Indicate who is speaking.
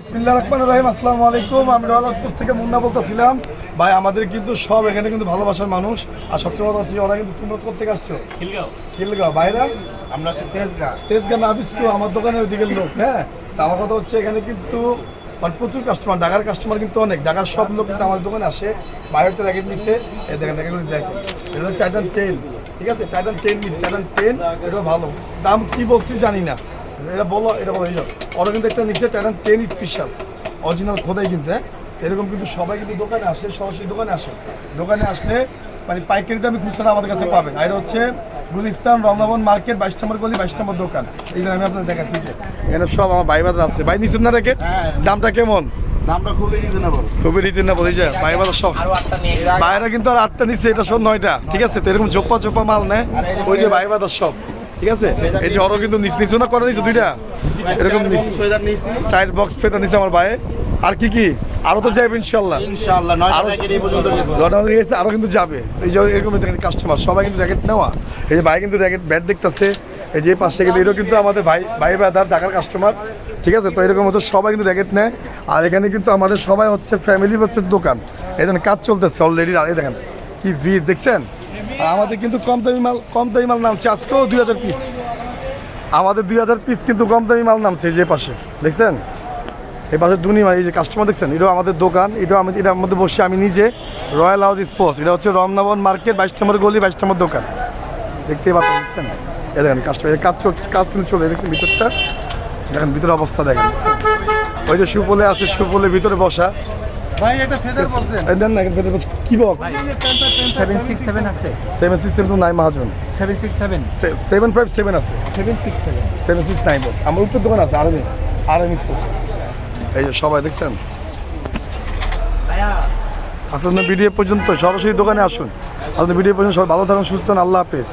Speaker 1: বিসমিল্লাহ রহমান রহিম আসসালামু আলাইকুম। আমি রয়্যাল থেকে মুন্না বলতেছিলাম। ভাই আমাদের কিন্তু সব এখানে কিন্তু ভালোবাসার মানুষ। আর সবচেয়ে বড় হচ্ছে ওরা কিন্তু তোমরা কোথেকে আসছো? খিলগাঁও। বাইরা
Speaker 2: আমরা হচ্ছে তেজগা
Speaker 1: তেজগাঁ নাবিস কেউ আমার দোকানের লোক হ্যাঁ? তা আমার কথা হচ্ছে এখানে কিন্তু মানে প্রচুর কাস্টমার ঢাকার কাস্টমার কিন্তু অনেক। ঢাকার সব লোক কিন্তু আমার দোকানে আসে বাইরেতে র্যাকেট নিচ্ছে এই দেখেন র্যাকেটগুলি দেখেন। এটা হচ্ছে টাইটান টেন ঠিক আছে? টাইটান টেন নিচ্ছে টাইটান টেন এটা ভালো। দাম কি বলছি জানি না। এটা বলো এটা বলো এই যাও ওরা কিন্তু একটা নিচ্ছে টাইটান টেন স্পেশাল অরিজিনাল খোদাই কিন্তু হ্যাঁ? এরকম কিন্তু সবাই কিন্তু দোকানে আসে সরাসরি দোকানে আসে। দোকানে আসলে মানে পাইকারি দামে খুচরা আমাদের কাছে পাবেন। আর হচ্ছে গুলিস্তান রমনাবন মার্কেট বাইশ নম্বর গলি বাইশ নম্বর দোকান। এই আমি আপনাদের দেখাচ্ছি যে এখানে সব আমার ভাই বাজার আছে। ভাই নিচ্ছেন না র্যাকেট
Speaker 2: হ্যাঁ।
Speaker 1: দামটা কেমন?
Speaker 2: দামটা খুবই রিজনেবল
Speaker 1: খুবই রিজনেবল এই যে ভাই বাজার সব। বাইরে কিন্তু আর আটটা নিচ্ছে এটা সব নয়টা। ঠিক আছে তো এরকম চোপ্পা চোপ্পা মাল নেয় ওই যে ভাই বাজার সব। ঠিক আছে? এই যে কিন্তু নিচ নিচু না করে দুইটা? এরকম সাইড বক্স নিচ্ছে আমার ভাই। আর কি কি? আরও তো যাবে ইনশাল্লাহ। আরো- কিন্তু যাবে। এই যে এরকম কাস্টমার সবাই কিন্তু র্যাকেট নেওয়া। এই যে ভাই কিন্তু র্যাকেট ব্যাট দেখতেছে। এই যে পাশে কিন্তু এরও কিন্তু আমাদের ভাই ভাই ব্রাদার ঢাকার কাস্টমার ঠিক আছে? তো এরকম হচ্ছে সবাই কিন্তু র্যাকেট নেয়। আর এখানে কিন্তু আমাদের সবাই হচ্ছে ফ্যামিলি হচ্ছে দোকান। এই কাজ চলতেছে অলরেডি এই দেখেন কি ভিড় দেখছেন? আর আমাদের কিন্তু কম দামি মাল, কম দামি মাল নামছে আজকেও দুই হাজার পিস আমাদের দুই হাজার পিস কিন্তু কম দামি মাল নামছে এই যে পাশে, দেখছেন? এই পাশে দুনি মাল, এই যে কাস্টমার দেখছেন? এটাও আমাদের দোকান, এটাও আমি, এটার মধ্যে বসে আমি নিজে রয়্যাল হাউস স্পোর্টস এটা হচ্ছে রমনাবন মার্কেট, বাইশ নম্বর গলি, বাইশ নম্বর দোকান। দেখতেই পাচ্ছেন, দেখছেন? এই দেখেন কাস্টমার কাজ কাজ কিন্তু চলে, দেখছেন ভিতরটা? দেখেন ভিতরে অবস্থা দেখেন? ওই যে সুপলে আছে, সুপলের ভিতরে বসা।
Speaker 2: ভাই একটা ফেদার বলছেন।
Speaker 1: এই দেন না এখানে ভিতরে বসে- কি বক্স
Speaker 3: সেভেন সিক্স সেভেন আছে।
Speaker 1: সেভেন সিক্স সেভেন নাই মহাজন।
Speaker 3: Seven six seven
Speaker 1: seven five seven আছে।
Speaker 3: Seven six seven
Speaker 1: seven six nine আমার উত্তর দোকান আছে আরবি আরবি স্পোর্টস। এই যে সবাই দেখছেন? আসলে ভিডিও পর্যন্ত সরাসরি দোকানে আসুন। আপনার ভিডিও পর্যন্ত সবাই ভালো থাকুন সুস্থ আল্লাহ হাফেজ।